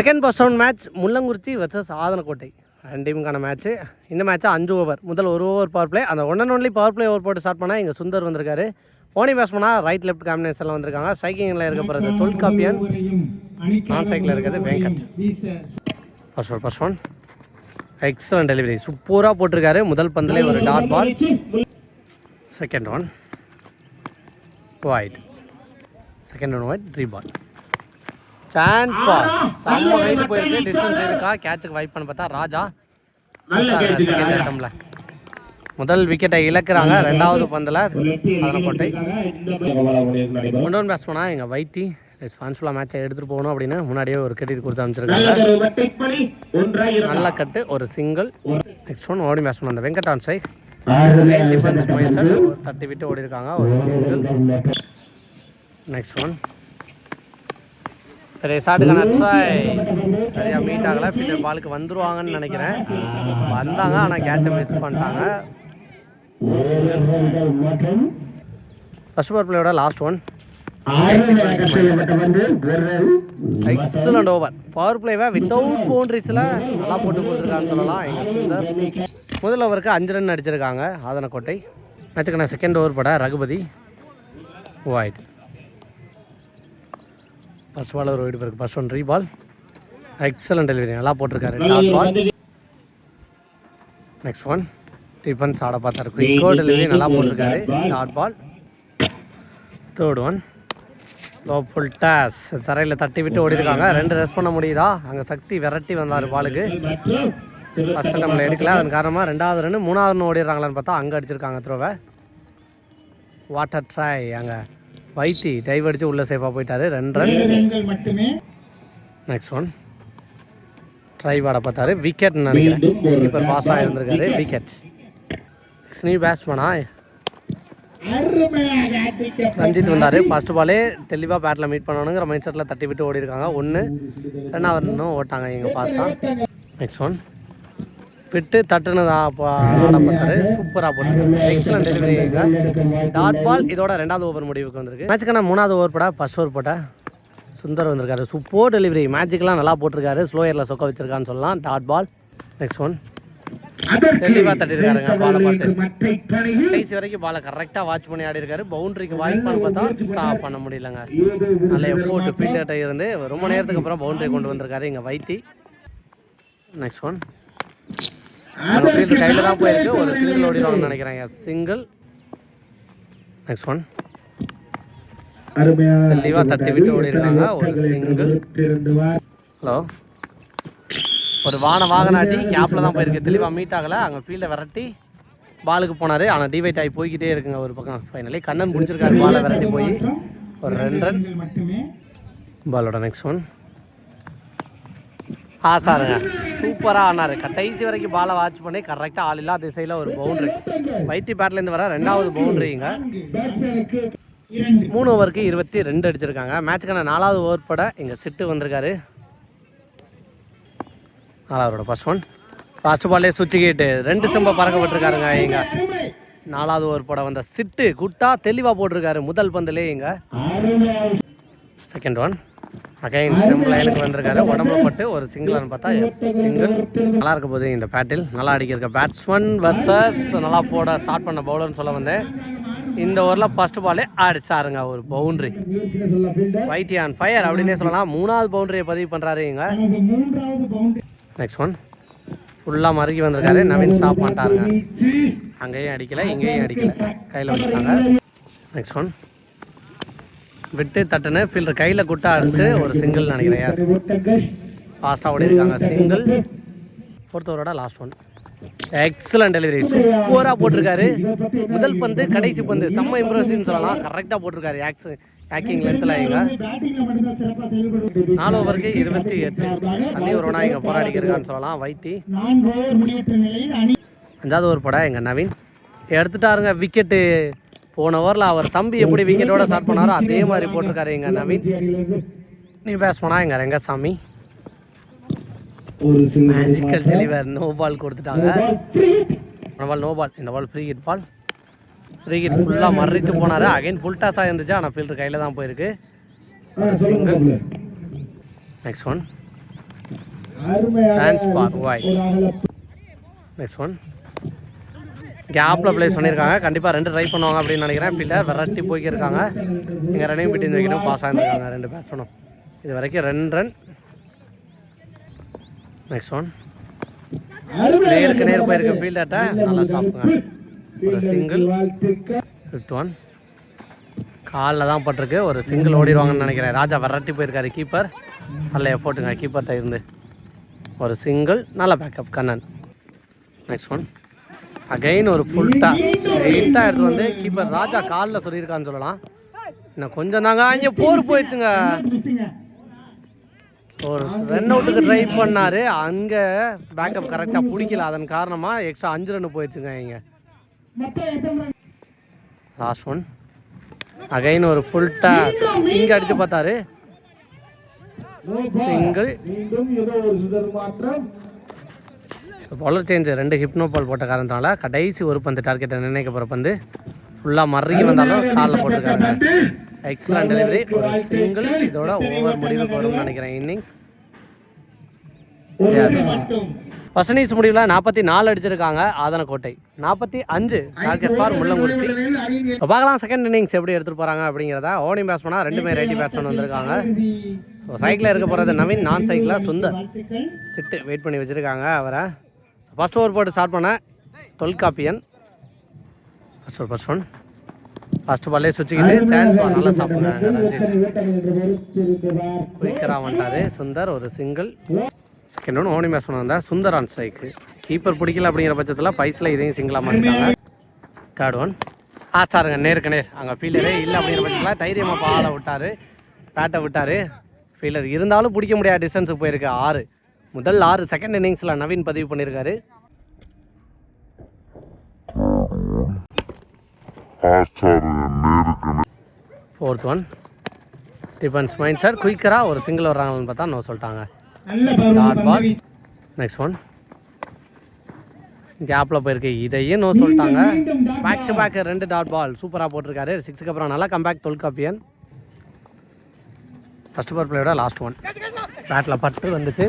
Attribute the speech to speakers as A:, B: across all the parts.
A: Second first round match Mullangurichi versus Adhanakottai. ரெண்டு டீமுக்கான match இந்த மேட்ச்சு அஞ்சு ஓவர் முதல் ஒரு ஓவர் பவர் பிளே அந்த one and only power play over போட்டு ஸ்டார்ட் பண்ணால் எங்கள் சுந்தர் வந்திருக்காரு. போனி பேட்ஸ்மனா ரைட் லெஃப்ட் காம்பினேஷனில் வந்திருக்காங்க. ஸ்ட்ரைக்கிங்கில் இருக்க போகிறது தொல்காப்பியன். நான் சைக்கிளில் இருக்கிறது Venkat first one first one excellent delivery சூப்பராக போட்டிருக்காரு. முதல் பந்திலே ஒரு dot ball second one wide second one wide three ball chance ball செம்ம ஹைட் போயிருக்கு. டிஸ்டன்ஸ் இருக்கா? கேட்சுக்கு வைப் பண்ண பார்த்தா ராஜா. செகண்ட் முதல் விக்கெட்டை இழக்கிறாங்க. ரெண்டாவது பந்தில் அதனக்கோட்டை ஒன் டவுன் பேட்ஸ்மனா எங்கள் வைத்தி. ரெஸ்பான்சிபிளாக மேட்சை எடுத்துகிட்டு போகணும் அப்படின்னு முன்னாடியே ஒரு கட்டிட்டு கொடுத்து அமைச்சிருக்காங்க நல்ல கட்டு ஒரு சிங்கிள் நெக்ஸ்ட் ஒன் ஓடி பேட்ஸ்மேன் அந்த Venkat on side defence set தட்டி விட்டு ஓடி இருக்காங்க ஒரு சிங்கிள் நெக்ஸ்ட் ஒன் ரெசார்ட்டுக்கான ட்ரை சரியாக மீட் ஆகலை. பின்னர் பாலுக்கு வந்துருவாங்கன்னு நினைக்கிறேன். வந்தாங்க ஆனால் கேட்சை மிஸ் பண்ணிட்டாங்க. First power பிளேயோட last one excellent over power பிளேவை without பவுண்டரிஸில் நல்லா போட்டு கொடுத்துருக்கான்னு சொல்லலாம். முதல் ஓவருக்கு அஞ்சு ரன் அடிச்சிருக்காங்க ஆதனக்கோட்டை. மேட்சுக்கு நான் செகண்ட் ஓவர் பட ரகுபதி. வாய்ட் ஃபர்ஸ்ட் பால் ஒரு ஒயிட் இருக்கு. ஃபர்ஸ்ட் ஒன் ரீ பால் எக்ஸலண்ட் டெலிவரி நல்லா போட்டிருக்காரு dot ball next one defence ஆட பார்த்தாரு. குயிக்கோ டெலிவரி நல்லா போட்டிருக்காரு. Dot ball third one low full toss தரையில் தட்டி விட்டு ஓடி இருக்காங்க ரெண்டு ரெஸ்ட் பண்ண முடியுதா? அங்கே சக்தி விரட்டி வந்தார் பாலுக்கு. ஃபஸ்ட்டு நம்மளை எடுக்கல. அதன் காரணமாக ரெண்டாவது ரன் மூணாவது ஓடிடுறாங்களான்னு பார்த்தா அங்கே அடிச்சிருக்காங்க த்ரோவை வாட்டர் ட்ரை அங்கே. வைத்தி டைவ் அடித்து உள்ளே சேஃபாக போயிட்டாரு. ரெண்டு ரன் நெக்ஸ்ட் ஒன் ட்ரை வாட பார்த்தாரு. விக்கெட் நினைக்கிறேன். கீப்பர் பாஸ் ஆகிருந்திருக்காரு விக்கெட் நெக்ஸ்ட் நியூ பேட்ஸ்மேனா ரஞ்சித் வந்தார். ஃபர்ஸ்ட் பாலே தெளிவாக பேட்டில் மீட் பண்ணணுங்கிற மைண்ட் செட்டில் தட்டி விட்டு ஓடி இருக்காங்க ஒன்று ரெண்டாவது ரன்னும் ஓட்டாங்க எங்கள் பாஸா நெக்ஸ்ட் ஒன் விட்டு தட்டுனதா ஆட பார்த்தாரு சூப்பராக போட்டாரு எக்ஸலன்ட் டெலிவரி டாட் பால் இதோட ரெண்டாவது ஓவர் முடிவுக்கு வந்திருக்கு. மேட்சுக்கான மூணாவது ஓவர் போட ஃபர்ஸ்ட் ஓவர் போட்ட சுந்தர் வந்திருக்காரு. சூப்பர் டெலிவரி மேஜிக்லாம் நல்லா போட்டிருக்காரு. ஸ்லோயரில் சொக்க வச்சிருக்கான்னு சொல்லலாம். Dot ball. நெக்ஸ்ட் ஒன் தெளிவாக தட்டிருக்காருங்க பாலை பார்த்து. கடைசி வரைக்கும் பாலை கரெக்டாக வாட்ச் பண்ணி ஆடி இருக்காரு பவுண்டரிக்கு வாய்ப்பான்னு பார்த்தா ஸ்டாப் பண்ண முடியலங்க. நல்ல போட்டு ஃபீல்டர்கிட்ட இருந்து ரொம்ப நேரத்துக்கு அப்புறம் பவுண்டரி கொண்டு வந்திருக்காரு இங்கே வைத்தி. நெக்ஸ்ட் ஒன் ஃபீல்டர் கையில் தான் போயிருக்கு. ஒரு சிங்கிள் ஓடிடுவாங்கன்னு நினைக்கிறேன். சிங்கிள் நெக்ஸ்ட் ஒன் தெளிவாக தட்டி விட்டு ஓடி இருக்காங்க ஒரு சிங்கிள் ஹலோ ஒரு வான வாகனாட்டி கேப்பில் தான் போயிருக்கு. தெளிவாக மீட் ஆகலை. அங்கே ஃபீல்டை விரட்டி பாலுக்கு போனார். ஆனால் டிவைட் ஆகி போய்கிட்டே இருக்குங்க ஒரு பக்கம். ஃபைனலி கண்ணன் பிடிச்சிருக்காரு. பாலை விரட்டி போய். ஒரு ரெண்டு ரன் பாலோட நெக்ஸ்ட் ஒன் ஆ சாருங்க சூப்பராக ஆனார். கடைசி வரைக்கும் பாலை வாட்ச் பண்ணி கரெக்டாக ஆள் இல்லாத திசையில் ஒரு பவுண்ட்ரி வைத்தி பேட்லேருந்து வர ரெண்டாவது பவுண்ட்ரிங்க மூணு ஓவருக்கு இருபத்தி ரெண்டு அடிச்சிருக்காங்க. மேட்சுக்கான நாலாவது ஓவர் பட இங்கே சிட்டு வந்திருக்காரு. நாலாவதோட ஃபர்ஸ்ட் ஒன் ஃபர்ஸ்ட் பால்லே சுவிட்ச் ரெண்டு செம்ப பறக்கப்பட்டிருக்காருங்க இங்கே. இங்க நாலாவது ஓவர் பட வந்த சிட்டு குட்டா தெளிவாக போட்டிருக்காரு முதல் பந்திலே இங்க. செகண்ட் ஒன் அகைன் செம் லைனுக்கு வந்திருக்காரு. உடம்புல பட்டு ஒரு சிங்கிள் பார்த்தா சிங்கிள் நல்லா இருக்க போகுது இந்த பேட்டில். நல்லா அடிக்கிற பேட்ஸ்மேன் வர்சஸ் நல்லா போட ஸ்டார்ட் பண்ண பவுலர்னு சொல்ல வந்தேன். இந்த ஓவரில் ஃபர்ஸ்ட் பாலே அடிச்சாருங்க ஒரு பவுண்டரி வைத்தியான் ஃபயர் அப்படின்னே சொல்லலாம். மூணாவது பவுண்டரியை பதிவு பண்ணுறாரு இங்க நெக்ஸ்ட் ஒன் ஃபுல்லாக மறுக்கி வந்திருக்காரு. நவீன் ஸ்டாப் பண்ணிட்டாருங்க. அங்கேயும் அடிக்கல இங்கேயும் அடிக்கல. கையில் வச்சுட்டாங்க. நெக்ஸ்ட் ஒன் விட்டு தட்டுன்னு ஃபீல்டர் கையில் குட்டா அடிச்சு ஒரு சிங்கிள் நினைக்கிறேன் எஸ் ஃபாஸ்ட்டாக ஓடி இருக்காங்க சிங்கிள் பொறுத்தவரோட லாஸ்ட் ஒன் எக்ஸலன்ட் டெலிவரி சூப்பராக போட்டிருக்காரு. முதல் பந்து கடைசி பந்து. செம்ம இம்ப்ரெசிவ்னு சொல்லலாம். கரெக்டாக போட்டிருக்காரு. ஆக்ஸ் பேக்கிங் லென்த்தில் இங்க நாலு ஓவருக்கு இருபத்தி எட்டு. தண்ணி ஒரு ஒன்றா இங்கே போராடிக்கிறக்கான்னு சொல்லலாம். வைத்தி. அஞ்சாவது ஓவர் பட எங்கள் நவீன். எடுத்துட்டாருங்க விக்கெட்டு போன ஓவரில் அவர் தம்பி எப்படி விக்கெட்டோட ஸ்டார்ட் பண்ணாரோ அதே மாதிரி போட்டிருக்காரு எங்கள் நவீன் நீ பேஸ் பண்ணா எங்கள் Rengasamy. Magical deliver no ball கொடுத்துட்டாங்க. பால் நோ பால் இந்த ball free hit ball free hit ஃபுல்லாக மறைத்து போனார். அகைன் ஃபுல் டாஸாக இருந்துச்சு. ஆனால் ஃபீல்டர் கையில் தான் போயிருக்கு. நெக்ஸ்ட் ஒன் சான்ஸ் பார் வாய் நெக்ஸ்ட் ஒன் கேப்பில் ப்ளேஸ் பண்ணியிருக்காங்க கண்டிப்பாக ரெண்டு ட்ரை பண்ணுவாங்க அப்படின்னு நினைக்கிறேன். ஃபீல்டர் வெரைட்டி போய்க்கிருக்காங்க இங்கே ரன்னிங் பிட்டின் வைக்கணும் பாஸ் ஆகிருக்காங்க ரெண்டு பேட்ஸ்மனும் இது வரைக்கும் ரெண்டு ரன் நெக்ஸ்ட் ஒன் நேருக்கு நேர் போயிருக்க. ஃபீல்டர்ட்ட நல்லா சாப்பிடுங்க. ஒரு சிங்கிள் ஃபிஃப்த் ஒன் காலில் தான் பட்டிருக்கு. ஒரு சிங்கிள் ஓடிடுவாங்கன்னு நினைக்கிறேன். ராஜா விரட்டி போயிருக்காரு. கீப்பர் நல்ல எஃபோர்ட்டுங்க கீப்பர்கிட்ட இருந்து. ஒரு சிங்கிள் நல்ல backup Kannan. Next one again ஒரு ஃபுல் டா ஸ்ட்ரெயிட்டாக எடுத்து வந்து கீப்பர் ராஜா காலில் சொல்லியிருக்கான்னு சொல்லலாம். இன்னும் கொஞ்சம் தாங்க இங்கே போர் போயிடுச்சுங்க. ஒரு ரன் அவுட்டுக்கு ட்ரை பண்ணார். அங்கே பேக்கப் கரெக்டாக பிடிக்கல. அதன் காரணமாக எக்ஸ்ட்ரா அஞ்சு ரன் போயிடுச்சுங்க இங்கே. லாஸ்ட் ஒன் அகைன் ஒரு ஃபுல் இங்கே அடித்து பார்த்தாரு. சிங்கிள் பவுலர் சேஞ்ச் ரெண்டு ஹிப்னோ பால் போட்ட காரணத்தினால கடைசி ஒரு பந்து டார்கெட்டை நிர்ணயிக்க போகிற பந்து ஃபுல்லாக மறுகி வந்தாலும் காலில் போட்டிருக்காங்க. எக்ஸலண்ட் டெலிவரி ஒரு சிங்கிள் இதோட ஓவர் முடிவுக்கு வரும்னு நினைக்கிறேன். இன்னிங்ஸ் இன்னிங்ஸ் முடிவில் நாற்பத்தி நாலு அடிச்சிருக்காங்க ஆதனக்கோட்டை. நாற்பத்தி அஞ்சு டார்கெட் ஃபார் முள்ளங்குறிச்சி. இப்போ பார்க்கலாம் செகண்ட் இன்னிங்ஸ் எப்படி எடுத்துகிட்டு போகிறாங்க அப்படிங்கிறத. ஓனிங் பேட்ஸ்மனாக ரெண்டுமே ரைட்டி பேட்ஸ்மேன் வந்திருக்காங்க. ஸோ சைக்கிளில் இருக்க போகிறது நவீன் நான் சைக்கிளாக சுந்தர் சிட்டு வெயிட் பண்ணி வச்சுருக்காங்க அவரை. ஃபஸ்ட் ஓவர் போட்டு ஸ்டார்ட் பண்ணேன் Tholkappiyan. First over one first பால்லே சுற்றிக்கிட்டு சான்ஸ் நல்லா சாப்பிடுங்க ரஞ்சித். குயிக்கராக வந்துட்டாரு. சுந்தர் ஒரு சிங்கிள் செகண்ட் ஒன் ஓனி மேட்ச் வந்தா. சுந்தர் ஆன் ஸ்ட்ரைக்கு கீப்பர் பிடிக்கல அப்படிங்கிற பட்சத்தில் பைஸில் இதையும் சிங்கிளாக மாட்டாங்க தேர்ட் ஒன் ஆ ஸ்டாருங்க நேருக்கு நேர். அங்கே ஃபீல்டரே இல்லை அப்படிங்கிற பட்சத்தில் தைரியமாக பாலை விட்டார். பேட்டை விட்டார். ஃபீல்டர் இருந்தாலும் பிடிக்க முடியாத டிஸ்டன்ஸுக்கு போயிருக்கு. ஆறு. முதல் ஆறு செகண்ட் இன்னிங்ஸில் நவீன் பதிவு பண்ணியிருக்காரு fourth one defence mind sir குயிக்கராக ஒரு சிங்கிள் வர்றாங்கன்னு பார்த்தா நோ சொல்லிட்டாங்க. டாட் பால் நெக்ஸ்ட் ஒன் கேப்பில் போயிருக்கு. இதையும் நோ சொல்லிட்டாங்க. பேக் டு பேக் ரெண்டு டாட் பால் சூப்பராக போட்டிருக்காரு. சிக்ஸுக்கு அப்புறம் நல்லா கம்பேக் தொல்காப்பியன். ஃபஸ்ட் பவர் பிளேயோட லாஸ்ட் ஒன் பேட்டில் பட்டு வந்துட்டு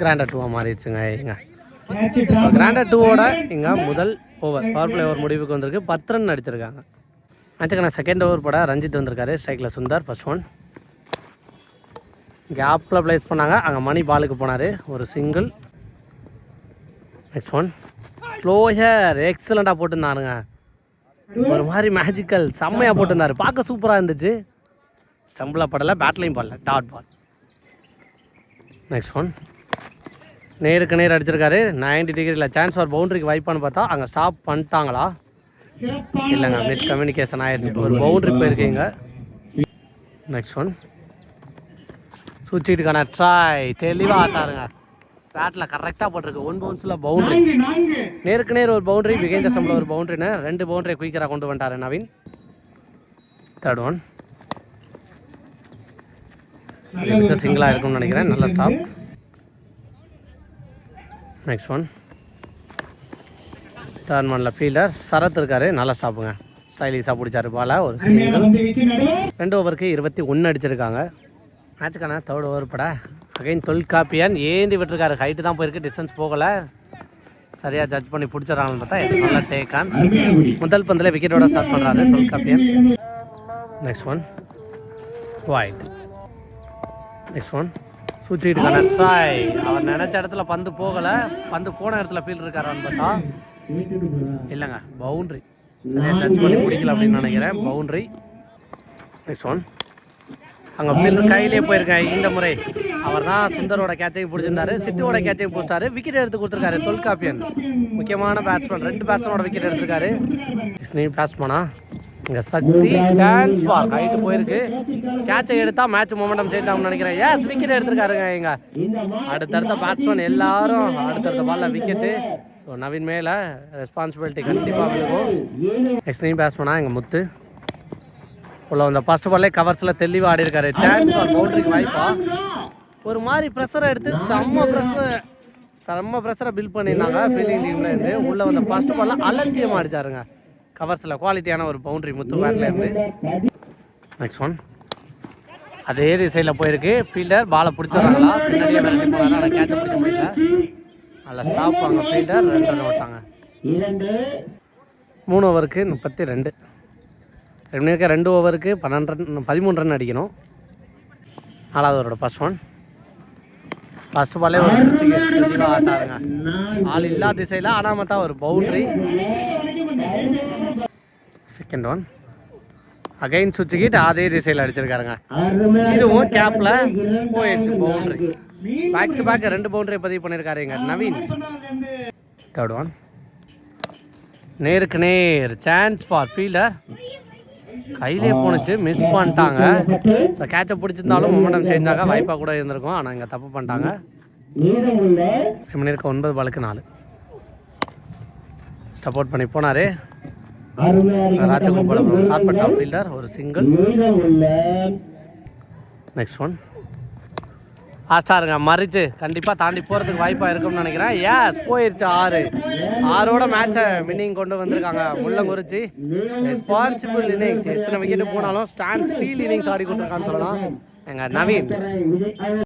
A: கிராண்டர் டூவாக மாறிடுச்சுங்க இங்க கிராண்டர் டூவோட இங்கே முதல் ஓவர் பவர் பிளே ஓவர் முடிவுக்கு வந்திருக்கு. பத்து ரன் அடிச்சிருக்காங்க. மேட்சுக்கான செகண்ட் ஓவர் போட ரஞ்சித் வந்திருக்காரு ஸ்ட்ரைக்கில் சுந்தர் ஃபர்ஸ்ட் ஒன் கேப்பில் ப்ளேஸ் பண்ணாங்க. அங்கே மணி பாலுக்கு போனார் ஒரு சிங்கிள் நெக்ஸ்ட் ஒன் ஸ்லோயர் எக்ஸலண்ட்டாக போட்டிருந்தாருங்க. ஒரு மாதிரி மேஜிக்கல் செம்மையாக போட்டிருந்தாரு. பார்க்க சூப்பராக இருந்துச்சு. ஸ்டம்பில் படலை பேட்லையும் படல டாட் பால் நெக்ஸ்ட் ஒன் நேருக்கு நேர் அடிச்சிருக்காரு. 90 டிகிரியில் சான்ஸ் ஃபார் பவுண்டரிக்கு வாய்ப்பான்னு பார்த்தா அங்கே ஸ்டாப் பண்ணிட்டாங்களா? இல்லைங்க மிஸ் கம்யூனிகேஷன் ஆயிடுச்சு. ஒரு பவுண்டரி போயிருக்கீங்க. நெக்ஸ்ட் ஒன் சுவிட்சுக்கான ட்ராய் தெளிவாக ஆட்டாருங்க பேட்டில் கரெக்டாக போட்டிருக்கு. ஒன் பவுன்ஸில் பவுண்டரி நேருக்கு நேர் ஒரு பவுண்டரி விகேந்த சம்பளம் ஒரு பவுண்டரின்னு ரெண்டு பவுண்டரி குயிக்கராக கொண்டு வந்துட்டாரு நவீன். தேர்ட் ஒன் சிங்கிளாக இருக்கும்னு நினைக்கிறேன். நல்ல ஸ்டாப் நெக்ஸ்ட் ஒன் தேர்ட் மனில் ஃபீல்டர் சரத் இருக்காரு. நல்லா ஸ்டாப்புங்க ஸ்டைலிஷாக பிடிச்சாரு பால. ஒரு ரெண்டு ஓவருக்கு இருபத்தி ஒன்று அடிச்சிருக்காங்க. மேட்சுக்கான தேர்ட் ஓவர் பட. அகைன் தொல்காப்பியன் ஏந்தி விட்டுருக்காரு. ஹைட்டு தான் போயிருக்கு. டிஸ்டன்ஸ் போகலை. சரியாக ஜட்ஜ் பண்ணி பிடிச்சிடறாங்கன்னு பார்த்தா நல்லா டேக் ஆன் முதல் பந்தில் விக்கெட்டோட ஸ்டார்ட் பண்ணுறாரு Tholkappiyan. Next one wide next one சுற்றிட்டு சாய் அவர் நினச்ச இடத்துல பந்து போகலை. பந்து போன இடத்துல ஃபீல் இருக்காரான்னு பார்த்தா இல்லைங்க பவுண்ட்ரி சரியாக டச் பண்ணி பிடிக்கல அப்படின்னு நினைக்கிறேன். பவுண்ட்ரி நெக்ஸ்ட் ஒன் அங்கே ஃபீல்டர் கையிலே போயிருக்கேன். இந்த முறை. அவர் தான் சுந்தரோட கேட்சையும் பிடிச்சிருந்தாரு. சிட்டுவோட கேட்சையும் பிடிச்சிட்டாரு. விக்கெட் எடுத்து கொடுத்துருக்காரு தொல்காப்பியன். முக்கியமான பேட்ஸ்மேன் ரெண்டு பேட்ஸ்மேனோட விக்கெட் எடுத்திருக்காரு. பேட்ஸ்மேனா இங்கே சக்தி சான்ஸ் பால் ஹைட்டு போயிருக்கு. கேட்சை எடுத்தா மேட்ச் மொமெண்டம் சேஞ்ச் ஆகும்னு நினைக்கிறேன். எஸ் விக்கெட் எடுத்திருக்காருங்க இங்க. அடுத்தடுத்த பேட்ஸ்மேன் எல்லாரும் அடுத்தடுத்த பால்ல விக்கெட்டு ஸோ நவீன் மேலே ரெஸ்பான்சிபிலிட்டி கண்டிப்பாக விழுகும். எக்ஸ்ட்ரீம் பேட்ஸ்மேனா எங்கள் முத்து. உள்ள அந்த ஃபர்ஸ்ட் பால்லே கவர்ஸில் தெளிவாக ஆடி இருக்காரு சான்ஸ் ஃபார் பவுண்டரிக்கு வாய்ப்பா. ஒரு மாதிரி ப்ரெஷரை எடுத்து செம்ம ப்ரெஷர் செம்ம ப்ரெஷரை பில்ட் பண்ணியிருந்தாங்க ஃபீல்டிங் டீம்ல இருந்து. உள்ள வந்த ஃபர்ஸ்ட் பால்ல அலட்சியமாக அடிச்சாருங்க. கவர்ஸில் குவாலிட்டியான ஒரு பவுண்ட்ரி முத்து பேட்லேருந்து நெக்ஸ்ட் ஒன் அதே திசையில் போயிருக்கு. ஃபீல்டர் பாலை பிடிச்சிடுறாங்களா? பின்னாடியே விரட்டி போனாங்க ஆனால் கேட்ச பிடிக்க முடியல. நல்லா ஸ்டாப் வாங்க ஃபீல்டர் ரெண்டு ரன் ஓட்டாங்க மூணு ஓவருக்கு முப்பத்தி ரெண்டு. ரெண்டு ரெண்டு ஓவருக்கு பன்னெண்டு ரன் பதிமூணு ரன் அடிக்கணும். நாலாவது ஓவரோட ஃபஸ்ட் ஒன் ஃபர்ஸ்ட் பாலே ஒரு சுவிட்சுக்கு ஆட்டாருங்க ஆள் இல்லாத திசையில் ஆனாமத்தா ஒரு பவுண்ட்ரி செகண்ட் ஒன் அகைன் சுவிட்சுக்கிட்டு அதே திசையில் அடிச்சிருக்காருங்க. இதுவும் கேப்ல போயிடுச்சு பவுண்டரி பேக் டு பேக் ரெண்டு பவுண்டரி பதிவு பண்ணியிருக்காரு எங்க நவீன். தேர்ட் ஒன் நேருக்கு நேர் சான்ஸ் ஃபார் ஃபீல்டர் கையிலே போணுச்சு மிஸ் பண்ணிட்டாங்க. ஸோ கேட்சை பிடிச்சிருந்தாலும் மொமெண்டம் சேஞ்ச் ஆக வாய்ப்பாக கூட இருந்திருக்கும். ஆனால் இங்கே தப்பு பண்ணிட்டாங்க. பண்ணியிருக்க ஒன்பது பாலுக்கு நாலு. சப்போர்ட் பண்ணி போனார். ராஜகோபாலம் ஸ்டார்ட் பண்ணா ஃபீல்டர் ஒரு சிங்கிள். நெக்ஸ்ட் ஒன் ஃபாஸ்ட்டாக மறிச்சு கண்டிப்பாக தாண்டி போகிறதுக்கு வாய்ப்பாக இருக்கும்னு நினைக்கிறேன். ஏஸ் போயிருச்சு ஆறு. ஆறோட மேட்சை வின்னிங் கொண்டு வந்திருக்காங்க. முள்ளங்குறிச்சி ரெஸ்பான்சிபிள் இன்னிங்ஸ் எத்தனை விக்கெட்டு போனாலும் ஸ்டாண்ட் ஸ்டீல் இன்னிங்ஸ் ஆடி கொடுத்துருக்கான்னு சொல்லலாம். எங்கள் நவீன்.